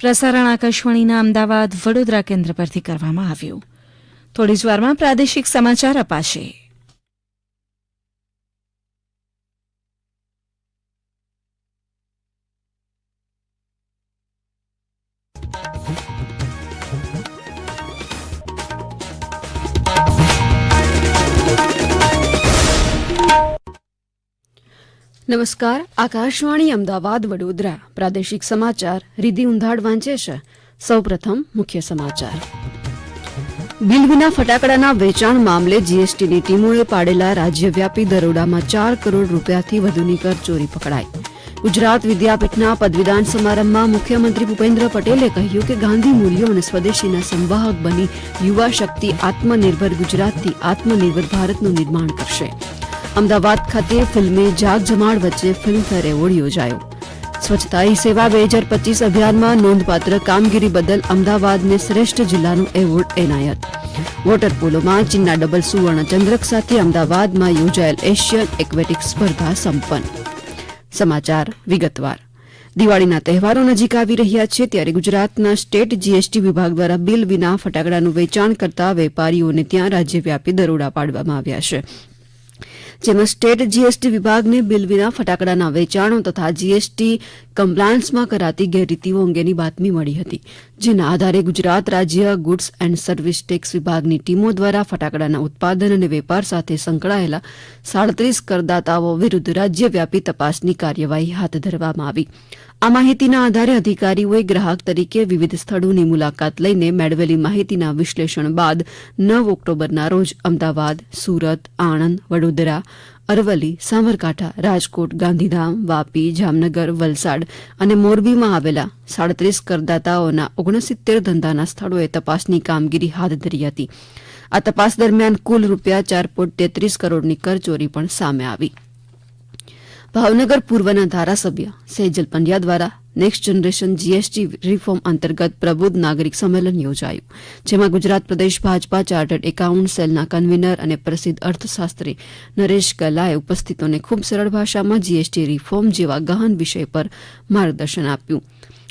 પ્રસારણ આકાશવાણીના અમદાવાદ વડોદરા કેન્દ્ર પરથી કરવામાં આવ્યું. થોડી જ વારમાં પ્રાદેશિક સમાચાર અપાશે. નમસ્કાર. આકાશવાણી અમદાવાદ વડોદરા. પ્રાદેશિક સમાચાર રીધિ ઉંધાડ વાંચે છે. સૌપ્રથમ મુખ્ય સમાચાર. બિલ વિના ફટાકડાના વેચાણ મામલે જીએસટીની ટીમોએ પાડેલા રાજ્યવ્યાપી દરોડામાં ચાર કરોડ રૂપિયાથી વધુની કર ચોરી પકડાઈ. ગુજરાત વિદ્યાપીઠના પદવીદાન સમારંભમાં મુખ્યમંત્રી ભૂપેન્દ્ર પટેલે કહ્યું કે ગાંધી મૂલ્યો અને સ્વદેશીના સંવાહક બની યુવા શક્તિ આત્મનિર્ભર ગુજરાતથી આત્મનિર્ભર ભારતનું નિર્માણ કરશે. અમદાવાદ ખાતે ફિલ્મી જાગ જમાડ વચ્ચે ફિલ્મફેર એવોર્ડ યોજાયો. સ્વચ્છતા હી સેવા બે હજાર પચીસ અભિયાનમાં નોંધપાત્ર કામગીરી બદલ અમદાવાદને શ્રેષ્ઠ જિલ્લાનો એવોર્ડ એનાયત. વોટર પોલોમાં ચીનના ડબલ સુવર્ણ ચંદ્રક સાથે અમદાવાદમાં યોજાયેલ એશિયન એક્વેટિક સ્પર્ધા સંપન્ન. સમાચાર વિગતવાર. દિવાળીના તહેવારો નજીક આવી રહ્યા છે ત્યારે ગુજરાતના સ્ટેટ જીએસટી વિભાગ દ્વારા બિલ વિના ફટાકડાનું વેચાણ કરતા વેપારીઓને ત્યાં રાજ્યવ્યાપી દરોડા પાડવામાં આવ્યા છે. જેમાં સ્ટેટ જીએસટી વિભાગને બિલ વિના ફટાકડાના વેચાણો તથા જીએસટી કમ્પ્લાયન્સમાં કરાતી ગેરરીતિઓ અંગેની બાતમી મળી હતી. જેના આધારે ગુજરાત રાજ્ય ગુડ્સ એન્ડ સર્વિસ ટેક્સ વિભાગની ટીમો દ્વારા ફટાકડાના ઉત્પાદન અને વેપાર સાથે સંકળાયેલા સાડત્રીસ કરદાતાઓ વિરુદ્ધ રાજ્યવ્યાપી તપાસની કાર્યવાહી હાથ ધરવામાં આવી. આ માહિતીના આધારે અધિકારીઓએ ગ્રાહક તરીકે વિવિધ સ્થળોની મુલાકાત લઈને મેળવેલી માહિતીના વિશ્લેષણ બાદ નવ ઓક્ટોબરના રોજ અમદાવાદ, સુરત, આણંદ, વડોદરા અરવલ્લી સાબરકાંઠા રાજકોટ, ગાંધીધામ, વાપી, જામનગર, વલસાડ અને મોરબીમાં આવેલા સાડત્રીસ કરદાતાઓના ઓગણસિત્તેર ધંધાના સ્થળોએ તપાસની કામગીરી હાથ ધરી હતી. આ તપાસ દરમિયાન કુલ રૂપિયા ચાર પોઈન્ટ તેત્રીસ કરોડની કરચોરી પણ સામે આવી. ભાવનગર પૂર્વના ધારાસભ્ય સેજલ પંડ્યા દ્વારા નેક્સ્ટ જનરેશન જીએસટી રિફોર્મ અંતર્ગત પ્રબુદ્ધ નાગરિક સંમેલન યોજાયું, જેમાં ગુજરાત પ્રદેશ ભાજપા ચાર્ટર્ડ એકાઉન્ટ સેલના કન્વીનર અને પ્રસિદ્ધ અર્થશાસ્ત્રી નરેશ ગલાએ ઉપસ્થિતોને ખૂબ સરળ ભાષામાં જીએસટી રિફોર્મ જેવા ગહન વિષય પર માર્ગદર્શન આપ્યું.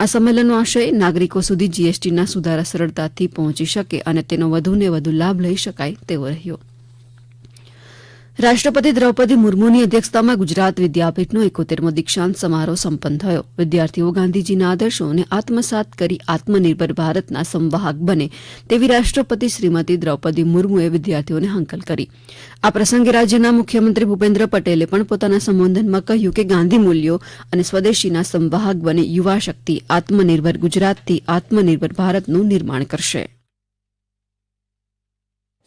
આ સંમેલનનો આશય નાગરિકો સુધી જીએસટીના સુધારા સરળતાથી પહોંચી શકે અને તેનો વધુને વધુ લાભ લઈ શકાય તેવો રહ્યો. રાષ્ટ્રપતિ દ્રૌપદી મુર્મુની અધ્યક્ષતામાં ગુજરાત વિદ્યાપીઠનો એકોતેરમો દીક્ષાંત સમારોહ સંપન્ન થયો. વિદ્યાર્થીઓ ગાંધીજીના આદર્શોને આત્મસાત કરી આત્મનિર્ભર ભારતના સંવાહક બને તેવી રાષ્ટ્રપતિ શ્રીમતી દ્રૌપદી મુર્મુએ વિદ્યાર્થીઓને હાંકલ કરી. આ પ્રસંગે રાજ્યના મુખ્યમંત્રી ભૂપેન્દ્ર પટેલે પણ પોતાના સંબોધનમાં કહ્યું કે ગાંધી મૂલ્યો અને સ્વદેશીના સંવાહક બને યુવા શક્તિ આત્મનિર્ભર ગુજરાતથી આત્મનિર્ભર ભારતનું નિર્માણ કરશે.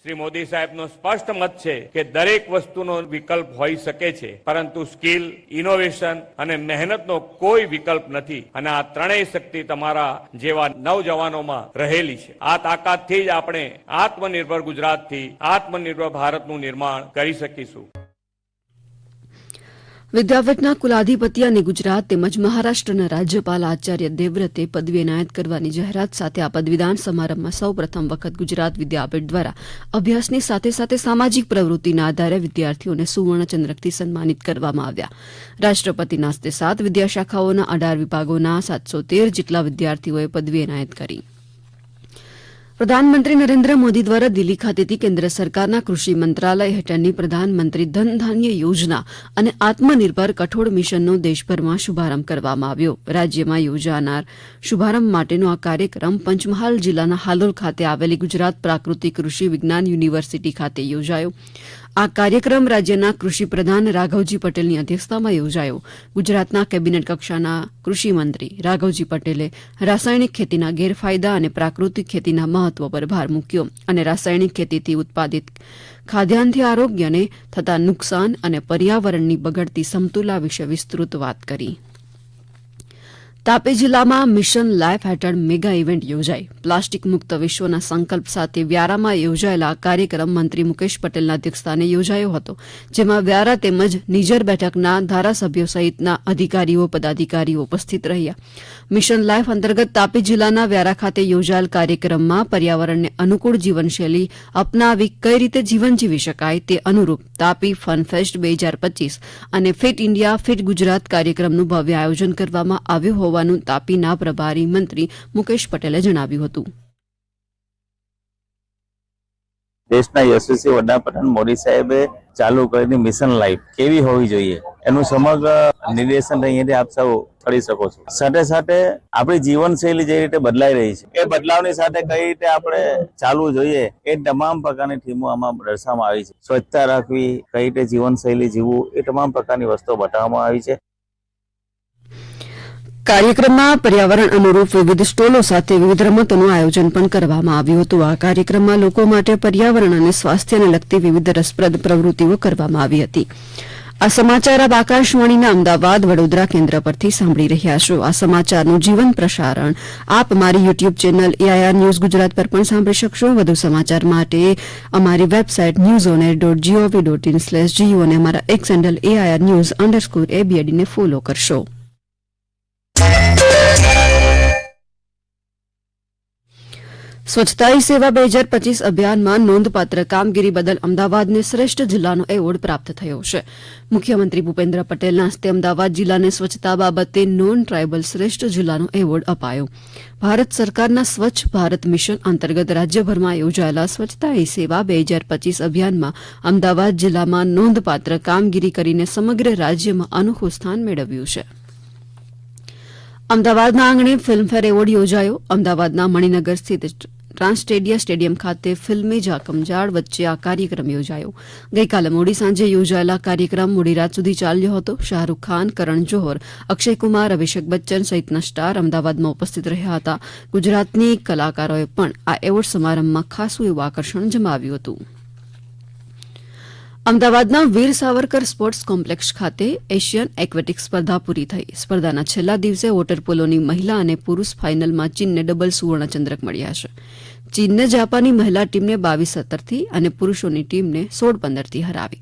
શ્રી મોદી સાહેબનો સ્પષ્ટ મત છે કે દરેક વસ્તુનો વિકલ્પ હોઈ શકે છે, પરંતુ સ્કિલ, ઇનોવેશન અને મહેનતનો કોઈ વિકલ્પ નથી. અને આ ત્રણેય શક્તિ તમારા જેવા નવજવાનોમાં રહેલી છે. આ તાકાતથી જ આપણે આત્મનિર્ભર ગુજરાતથી આત્મનિર્ભર ભારતનું નિર્માણ કરી શકીશું. વિદ્યાપીઠના કુલાધિપતિ અને ગુજરાત તેમજ મહારાષ્ટ્રના રાજ્યપાલ આચાર્ય દેવવ્રતે પદવી એનાયત કરવાની જાહેરાત સાથે આ પદવીદાન સમારંભમાં સૌ પ્રથમ વખત ગુજરાત વિદ્યાપીઠ દ્વારા અભ્યાસની સાથે સાથે સામાજિક પ્રવૃત્તિના આધારે વિદ્યાર્થીઓને સુવર્ણચંદ્રકથી સન્માનિત કરવામાં આવ્યા. રાષ્ટ્રપતિના હસ્તે સાત વિદ્યાશાખાઓના અઢાર વિભાગોના સાતસો તેર જેટલા વિદ્યાર્થીઓએ પદવી એનાયત કરી. પ્રધાનમંત્રી નરેન્દ્ર મોદી દ્વારા દિલ્હી ખાતેથી કેન્દ્ર સરકારના કૃષિ મંત્રાલય હેઠળની પ્રધાનમંત્રી ધન ધાન્ય યોજના અને આત્મનિર્ભર કઠોળ મિશનનો દેશભરમાં શુભારંભ કરવામાં આવ્યો. રાજ્યમાં યોજાનાર શુભારંભ માટેનો આ કાર્યક્રમ પંચમહાલ જિલ્લાના હાલોલ ખાતે આવેલી ગુજરાત પ્રાકૃતિક કૃષિ વિજ્ઞાન યુનિવર્સિટી ખાતે યોજાયો. આ કાર્યક્રમ રાજ્યના કૃષિ પ્રધાન રાઘવજી પટેલની અધ્યક્ષતામાં યોજાયો. ગુજરાતના કેબિનેટ કક્ષાના કૃષિમંત્રી રાઘવજી પટેલે રાસાયણિક ખેતીના ગેરફાયદા અને પ્રાકૃતિક ખેતીના મહત્વ પર ભાર મૂક્યો અને રાસાયણિક ખેતીથી ઉત્પાદિત ખાદ્યાન્નથી આરોગ્યને થતા નુકસાન અને પર્યાવરણની બગડતી સમતુલા વિશે વિસ્તૃત વાત કરી. તાપી જિલ્લામાં મિશન લાઇફ હેઠળ મેગા ઇવેન્ટ યોજાઈ. પ્લાસ્ટિક મુક્ત વિશ્વના સંકલ્પ સાથે વ્યારામાં યોજાયેલા કાર્યક્રમ મંત્રી મુકેશ પટેલના અધ્યક્ષસ્થાને યોજાયો હતો, જેમાં વ્યારા તેમજ નિજર બેઠકના ધારાસભ્યો સહિતના અધિકારીઓ, પદાધિકારીઓ ઉપસ્થિત રહ્યા. મિશન લાઇફ અંતર્ગત તાપી જિલ્લાના વ્યારા ખાતે યોજાયેલ કાર્યક્રમમાં પર્યાવરણને અનુકૂળ જીવનશૈલી અપનાવી કઈ રીતે જીવન જીવી શકાય તે અનુરૂપ તાપી ફન ફેસ્ટ બે હજાર પચીસ અને ફિટ ઇન્ડિયા ફિટ ગુજરાત કાર્યક્રમનું ભવ્ય આયોજન કરવામાં આવ્યું હોવાનું હોવાનું તાપીના પ્રભારી મંત્રી મુકેશ પટેલે જણાવ્યું હતું. દેશના યશસ્વી વડાપ્રધાન મોદી સાહેબે ચાલુ કરેલી મિશન લાઈફ કેવી હોવી જોઈએ એનું સમગ્ર નિર્દેશન અહીંયાથી આપ સૌ કરી શકો છો. સાથે સાથે આપણી જીવનશૈલી જે રીતે બદલાઈ રહી છે, એ બદલાવની સાથે કઈ રીતે આપણે ચાલવું જોઈએ એ તમામ પ્રકારની થીમો આમાં દર્શાવવામાં આવી છે. સ્વચ્છતા રાખવી, કઈ રીતે જીવનશૈલી જીવવું એ તમામ પ્રકારની વસ્તુઓ બતાવવામાં આવી છે. કાર્યક્રમમાં પર્યાવરણ અનુરૂપ વિવિધ સ્ટોલો સાથે વિવિધ રમતોનું આયોજન પણ કરવામાં આવ્યું હતું. આ કાર્યક્રમમાં લોકો માટે પર્યાવરણ અને સ્વાસ્થ્યને લગતી વિવિધ રસપ્રદ પ્રવૃત્તિઓ કરવામાં આવી હતી. આ સમાચાર આપ આકાશવાણીના અમદાવાદ વડોદરા કેન્દ્ર પરથી સાંભળી રહ્યા છો. આ સમાચારનું જીવન પ્રસારણ આપ અમારી YouTube channel AIR news Gujarat પર પણ સાંભળી શકશો. વધુ સમાચાર માટે અમારી website news on air dot GOV dot in slash go અને અમારા X handle AIR news underscore એબીએડીને follow કરશો. સ્વચ્છતા સેવા બે હજાર પચીસ અભિયાનમાં નોંધપાત્ર કામગીરી બદલ અમદાવાદને શ્રેષ્ઠ જિલ્લાનો એવોર્ડ પ્રાપ્ત થયો છે. મુખ્યમંત્રી ભૂપેન્દ્ર પટેલના હસ્તે અમદાવાદ જિલ્લાને સ્વચ્છતા બાબતે નોન ટ્રાયબલ શ્રેષ્ઠ જિલ્લાનો એવોર્ડ અપાયો. ભારત સરકારના સ્વચ્છ ભારત મિશન અંતર્ગત રાજ્યભરમાં યોજાયેલા સ્વચ્છતા સેવા બે હજાર પચીસ અભિયાનમાં અમદાવાદ જિલ્લામાં નોંધપાત્ર કામગીરી કરીને સમગ્ર રાજ્યમાં અનોખું સ્થાન મેળવ્યું છે. અમદાવાદના આંગણે ફિલ્મફેર એવોર્ડ યોજાયો. અમદાવાદના મણિનગર સ્થિત ટ્રાન્સટેડિયા સ્ટેડિયમ ખાતે ફિલ્મી જાકમજાળ વચ્ચે આ કાર્યક્રમ યોજાયો. ગઈકાલે મોડી સાંજે યોજાયેલા કાર્યક્રમ મોડી રાત સુધી ચાલ્યો હતો. શાહરૂખ ખાન, કરણ જોહર, અક્ષય કુમાર, અભિષેક બચ્ચન સહિતના સ્ટાર અમદાવાદમાં ઉપસ્થિત રહ્યા હતા. ગુજરાતની કલાકારોએ પણ આ એવોર્ડ સમારંભમાં ખાસું એવું આકર્ષણ જમાવ્યું હતું. અમદાવાદના વીર સાવરકર સ્પોર્ટ્સ કોમ્પ્લેક્ષ ખાતે એશિયન એક્વેટિક સ્પર્ધા પૂરી થઈ. સ્પર્ધાના છેલ્લા દિવસે વોટર પોલોની મહિલા અને પુરુષ ફાઇનલમાં ચીનને ડબલ સુવર્ણચંદ્રક મળ્યા છે. ચીનને જાપાની મહિલા ટીમને બાવીસ સત્તરથી અને પુરુષોની ટીમને સોળ પંદરથી હરાવી.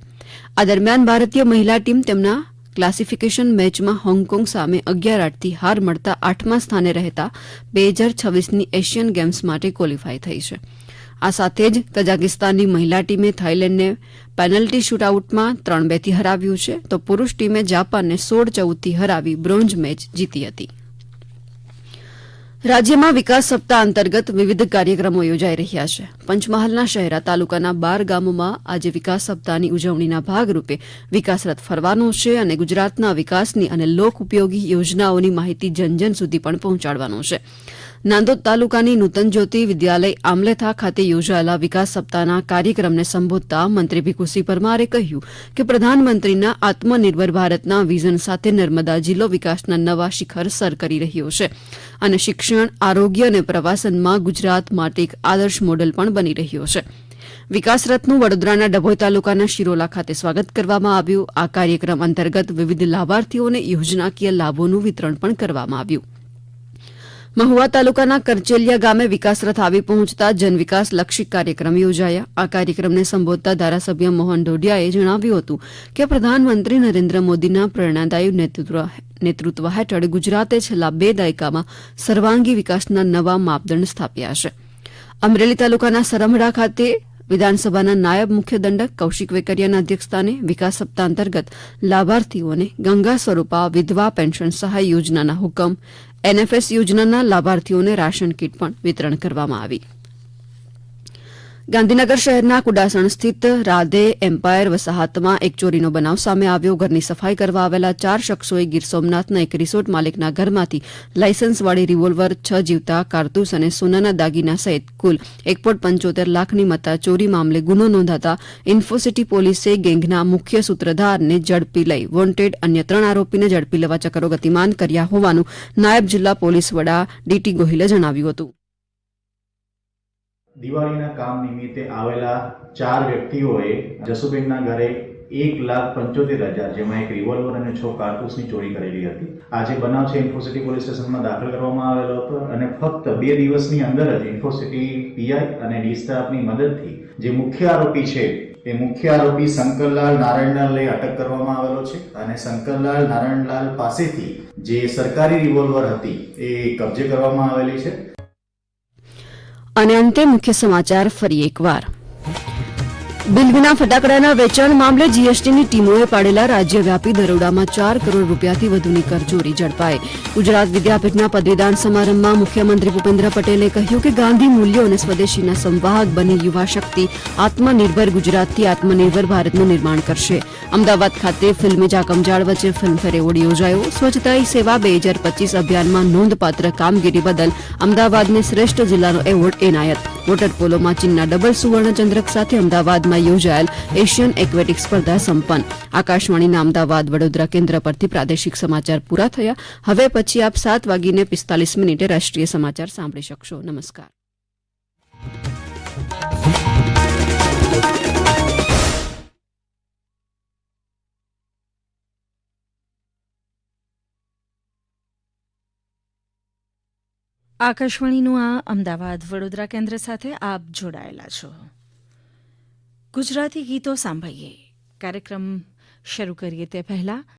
આ દરમિયાન ભારતીય મહિલા ટીમ તેમના ક્લાસિફિકેશન મેચમાં હોંગકોંગ સામે અગિયાર આઠથી હાર મળતા આઠમા સ્થાને રહેતા બે હજાર છવ્વીસની એશિયન ગેમ્સ માટે ક્વોલિફાય થઈ છે. આ સાથે જ તજાકિસ્તાનની મહિલા ટીમે થાઇલેન્ડને પેનલ્ટી શૂટઆઉટમાં ત્રણ બેથી હરાવ્યું છે. તો પુરૂષ ટીમે જાપાનને સોળ ચૌદથી હરાવી બ્રોન્ઝ મેચ જીતી હતી. રાજ્યમાં વિકાસ સપ્તાહ અંતર્ગત વિવિધ કાર્યક્રમો યોજાઈ રહ્યા છે. પંચમહાલના શહેરા તાલુકાના બાર ગામોમાં આજે વિકાસ સપ્તાહની ઉજવણીના ભાગરૂપે વિકાસ રથ ફરવાનો છે અને ગુજરાતના વિકાસની અને લોક ઉપયોગી યોજનાઓની માહિતી જનજન સુધી પણ પહોંચાડવાનો છે. નાંદોદ તાલુકાની નૂતન જ્યોતિ વિદ્યાલય આમલેથા ખાતે યોજાયેલા વિકાસ સપ્તાહના કાર્યક્રમને સંબોધતા મંત્રી ભીખુસિંહ પરમારે કહ્યું કે પ્રધાનમંત્રીના આત્મનિર્ભર ભારતના વિઝન સાથે નર્મદા જિલ્લો વિકાસના નવા શિખર સર કરી રહ્યો છે. અને શિક્ષણ, આરોગ્ય અને પ્રવાસનમાં ગુજરાત માટે એક આદર્શ મોડલ પણ બની રહ્યો છે. વિકાસ રથનું વડોદરાના ડભોઈ તાલુકાના શિરોલા ખાતે સ્વાગત કરવામાં આવ્યું. આ કાર્યક્રમ અંતર્ગત વિવિધ લાભાર્થીઓને યોજનાકીય લાભોનું વિતરણ પણ કરવામાં આવ્યું. મહુવા તાલુકાના કરચેલિયા ગામે વિકાસ રથ આવી પહોંચતા જનવિકાસ લક્ષી કાર્યક્રમ યોજાયા. આ કાર્યક્રમને સંબોધતા ધારાસભ્ય મોહન ઢોડિયાએ જણાવ્યું હતું કે પ્રધાનમંત્રી નરેન્દ્ર મોદીના પ્રેરણાદાયી નેતૃત્વ હેઠળ ગુજરાતે છેલ્લા બે દાયકામાં સર્વાંગી વિકાસના નવા માપદંડ સ્થાપ્યા છે. અમરેલી તાલુકાના સરમડા ખાતે વિધાનસભાના નાયબ મુખ્ય દંડક કૌશિક વેકરિયાના અધ્યક્ષસ્થાને વિકાસ સપ્તાહ અંતર્ગત લાભાર્થીઓને ગંગા સ્વરૂપા વિધવા પેન્શન સહાય યોજનાના હુકમ, એનએફએસ યોજનાના લાભાર્થીઓને રાશન કીટ પણ વિતરણ કરવામાં આવી. ગાંધીનગર શહેરના કુડાસણ સ્થિત રાધે એમ્પાયર વસાહતમાં એક ચોરીનો બનાવ સામે આવ્યો. ઘરની સફાઈ કરવા આવેલા ચાર શખ્સોએ ગીર સોમનાથના એક રિસોર્ટ માલિકના ઘરમાંથી લાયસન્સવાળી રિવોલ્વર, છ જીવતા, કારતૂસ અને સોનાના દાગીના સહિત કુલ એક પોઈન્ટ પંચોતેર લાખની મતા ચોરી મામલે ગુનો નોંધાતા ઇન્ફોસિટી પોલીસે ગેંગના મુખ્ય સૂત્રધારને ઝડપી લઈ વોન્ટેડ અન્ય ત્રણ આરોપીને ઝડપી લેવા ચક્રો ગતિમાન કર્યા હોવાનું નાયબ જિલ્લા પોલીસ વડા ડીટી ગોહિલે જણાવ્યું હતું. દિવાળીના કામ નિમિત્તે આવેલા ચાર વ્યક્તિઓએ જસુબેનના ઘરે એક લાખ પંચોતેર હજાર, જેમાં એક રિવોલ્વર અને છ કારતૂસની ચોરી કરેલી હતી. આ જે બનાવ છે ઇન્ફોસિટી પોલીસ સ્ટેશનમાં દાખલ કરવામાં આવેલો હતો અને ફક્ત બે દિવસની અંદર જ ઇન્ફોસિટી પીઆઈ અને ડી સ્ટાફની મદદથી જે મુખ્ય આરોપી છે, એ મુખ્ય આરોપી શંકરલાલ નારાયણલાલને અટક કરવામાં આવેલો છે અને શંકરલાલ નારાયણલાલ પાસેથી જે સરકારી રિવોલ્વર હતી, એ કબજે કરવામાં આવેલી છે. અને અંતે મુખ્ય સમાચાર ફરી એકવાર. બિલ ફટાકડાના વેચાણ મામલે જીએસટીની ટીમોએ પાડેલા રાજ્યવ્યાપી દરોડામાં ચાર કરોડ રૂપિયાથી વધુની કરચોરી ઝડપાઈ. ગુજરાત વિદ્યાપીઠના પદવીદાન સમારંભમાં મુખ્યમંત્રી ભૂપેન્દ્ર પટેલે કહ્યું કે ગાંધી મૂલ્યો અને સ્વદેશીના સંવાહક બની યુવા શક્તિ આત્મનિર્ભર ગુજરાતથી આત્મનિર્ભર ભારતનું નિર્માણ કરશે. અમદાવાદ ખાતે ફિલ્મી જાકમજાળ વચ્ચે ફિલ્મફેર એવોર્ડ યોજાયો. સ્વચ્છતા સેવા બે હજાર પચીસ અભિયાનમાં નોંધપાત્ર કામગીરી બદલ અમદાવાદને શ્રેષ્ઠ જિલ્લાનો એવોર્ડ એનાયત. વોટર પોલોમાં ચીનના ડબલ સુવર્ણચંદ્રક સાથે અમદાવાદમાં યોજાયેલ એશિયન એક્વેટિક સ્પર્ધા સંપન્ન. આકાશવાણીના અમદાવાદ, વડોદરા કેન્દ્ર પરથી પ્રાદેશિક સમાચાર પૂરા થયા. હવે પછી આપ સાત વાગીને પિસ્તાલીસ મિનિટે રાષ્ટ્રીય સમાચાર સાંભળી શકશો. નમસ્કાર. આકાશવાણીનું આ અમદાવાદ, વડોદરા કેન્દ્ર સાથે આપ જોડાયેલા છો. ગુજરાતી ગીતો સાંભળીએ. કાર્યક્રમ શરૂ કરીએ તે પહેલા